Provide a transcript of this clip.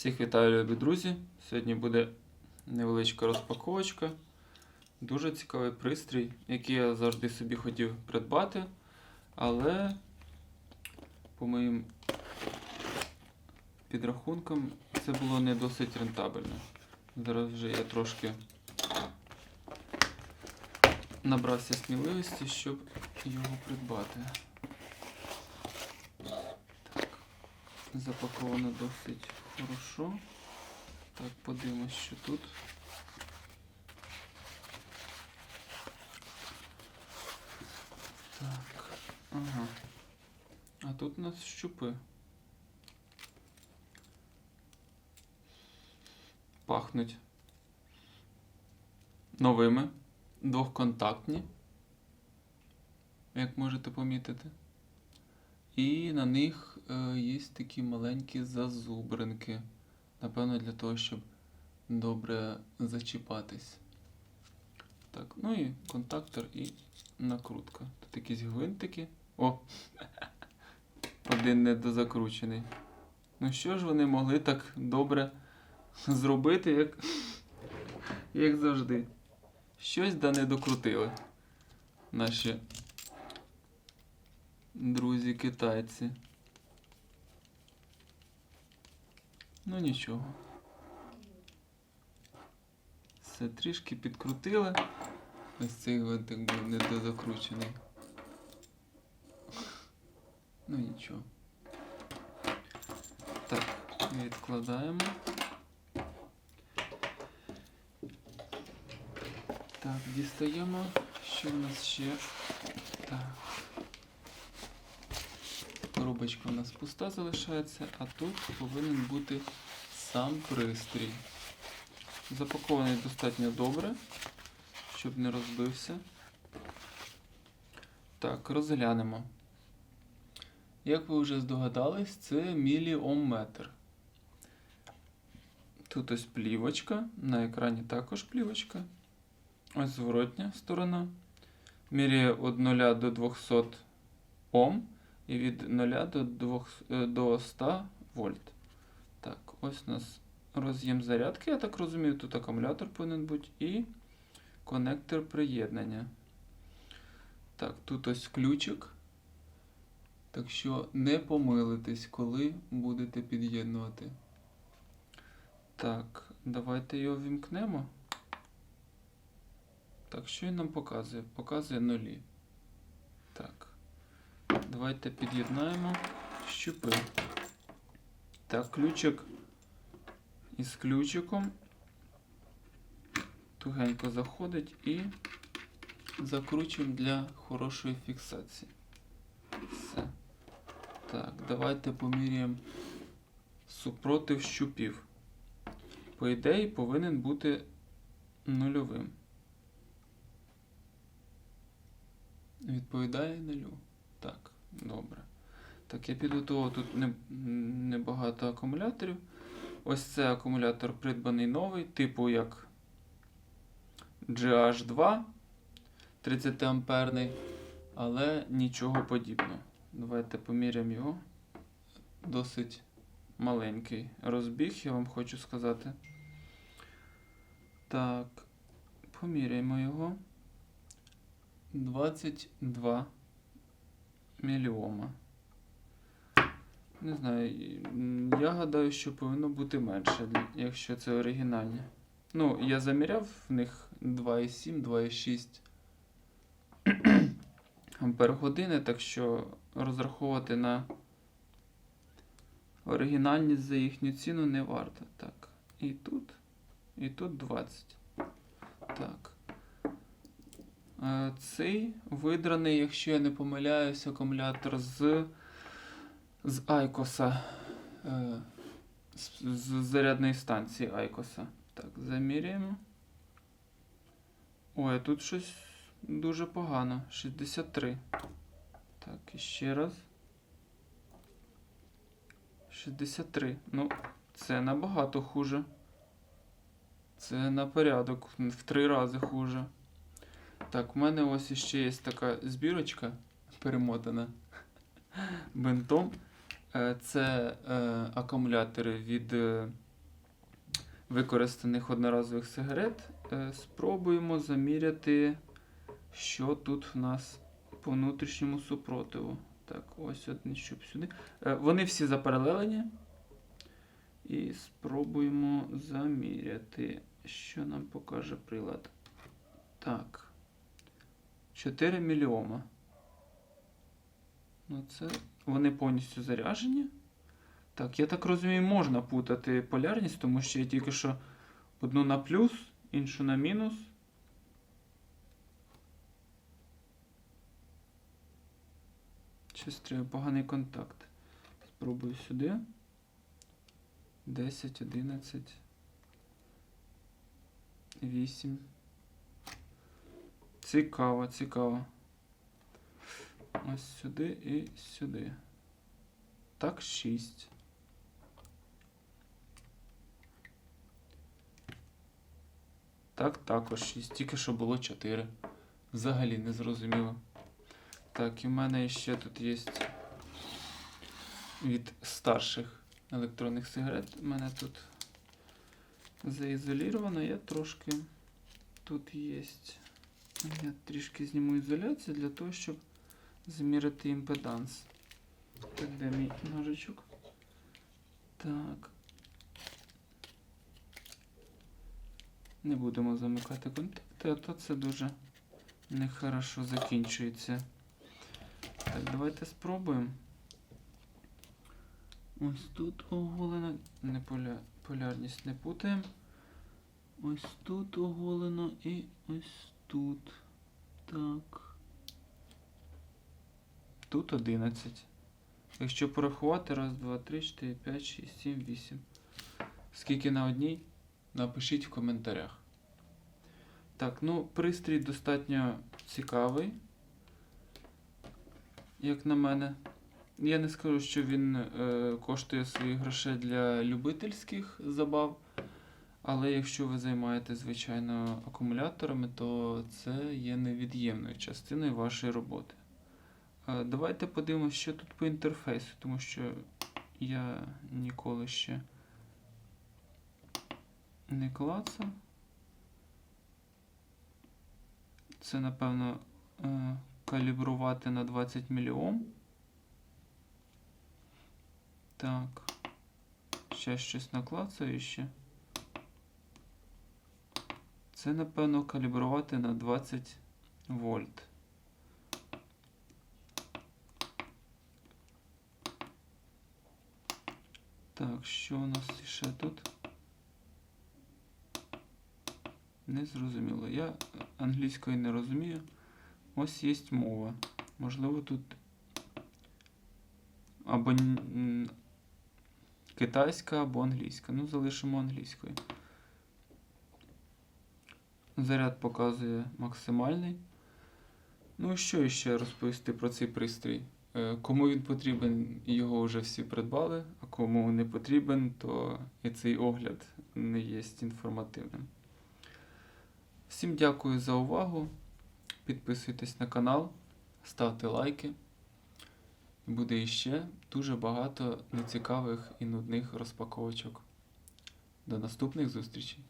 Всіх вітаю, любі друзі. Сьогодні буде невеличка розпаковочка. Дуже цікавий пристрій, який я завжди собі хотів придбати, але по моїм підрахункам це було не досить рентабельно. Зараз вже я трошки набрався сміливості, щоб його придбати. Так, запаковано досить хорошо. Так, подивимось, що тут. Так, ага. А тут у нас щупи. Пахнуть новими, двохконтактні, як можете помітити. І на них е, є такі маленькі зазубринки. Напевно, для того, щоб добре зачіпатись. Так, ну і контактор і накрутка. Тут якісь гвинтики. О! Один недозакручений. Ну що ж вони могли так добре зробити, як, як завжди. Щось да не докрутили. Наші друзі Ну нічого. Все трішки підкрутили. Ось цей гвинтик був недозакручений. Ну нічого. Так, відкладаємо. Так, дістаємо. Що в нас ще? Так. Коробочка у нас пуста залишається, а тут повинен бути сам пристрій. Запакований достатньо добре, щоб не розбився. Так, розглянемо. Як ви вже здогадались, це міліомметр. Тут ось плівочка, на екрані також плівочка. Ось зворотня сторона. Міряє від 0 до 200 Ом і від 0 до, 2, до 100 вольт. Так, ось у нас роз'єм зарядки, я так розумію, тут акумулятор повинен бути і конектор приєднання. Так, тут ось ключик. Так що не помилитесь, коли будете під'єднувати. Так, давайте його вімкнемо. Так, що він нам показує? Показує нулі. Так. Давайте під'єднаємо щупи. Так, ключик із ключиком тугенько заходить і закручуємо для хорошої фіксації. Все. Так, давайте поміряємо супротив щупів. По ідеї повинен бути нульовим. Відповідає нулю. Так, добре. Так, я підготував тут не- небагато акумуляторів. Ось це акумулятор придбаний новий, типу як GH2 30 амперний, але нічого подібного. Давайте поміряємо його. Досить маленький розбіг, я вам хочу сказати. Так, поміряємо його. 22 міліома. Не знаю, я гадаю, що повинно бути менше, якщо це оригінальні. Ну, я заміряв в них 2,7, 2,6 ампер години, так що розраховувати на оригінальність за їхню ціну не варто. Так. І тут, і тут 20. Так. Е, Цей видраний, якщо я не помиляюсь, акумулятор з, з Айкоса. Е, З, зарядної станції Айкоса. Так, заміряємо. Ой, тут щось дуже погано. 63. Так, і ще раз. 63. Ну, це набагато хуже. Це на порядок, в три рази хуже. Так, в мене ось іще є така збірочка перемотана бинтом. Е, Це е, акумулятори від е, використаних одноразових сигарет. Е, Спробуємо заміряти, що тут в нас по внутрішньому супротиву. Так, ось один щуп сюди. Е, Вони всі запаралелені. І спробуємо заміряти, що нам покаже прилад. Так. 4 мільйома. Ну, це вони повністю заряжені. Так, я так розумію, можна путати полярність, тому що я тільки що одну на плюс, іншу на мінус. Щось треба поганий контакт. Спробую сюди. 10, 11, 8. Цікаво, цікаво. Ось сюди і сюди. Так, 6. Так, також 6. Тільки що було 4. Взагалі не зрозуміло. Так, і в мене ще тут є від старших електронних сигарет. У мене тут заізоліровано. Я трошки тут є. Я трішки зніму ізоляцію для того, щоб заміряти імпеданс. Так, де мій ножичок? Так. Не будемо замикати контакти, а то це дуже нехорошо закінчується. Так, давайте спробуємо. Ось тут оголено. Не поля... полярність не путаємо. Ось тут оголено і ось тут. Так. Тут 11. Якщо порахувати, раз, два, три, чотири, п'ять, шість, сім, вісім. Скільки на одній? Напишіть в коментарях. Так, ну, пристрій достатньо цікавий. Як на мене. Я не скажу, що він е, коштує своїх грошей для любительських забав. Але якщо ви займаєтесь, звичайно, акумуляторами, то це є невід'ємною частиною вашої роботи. Е, Давайте подивимося, що тут по інтерфейсу, тому що я ніколи ще не клацав. Це, напевно, е, калібрувати на 20 мільйом. Так. Ще щось наклацаю ще. Це, напевно, калібрувати на 20 вольт. Так, що у нас ще тут? Не зрозуміло. Я англійської не розумію. Ось є мова. Можливо, тут або китайська, або англійська. Ну, залишимо англійською. Заряд показує максимальний. Ну, що ще розповісти про цей пристрій? Е, Кому він потрібен, його вже всі придбали, а кому не потрібен, то і цей огляд не є інформативним. Всім дякую за увагу. Підписуйтесь на канал, ставте лайки. Буде іще дуже багато нецікавих і нудних розпаковочок. До наступних зустрічей!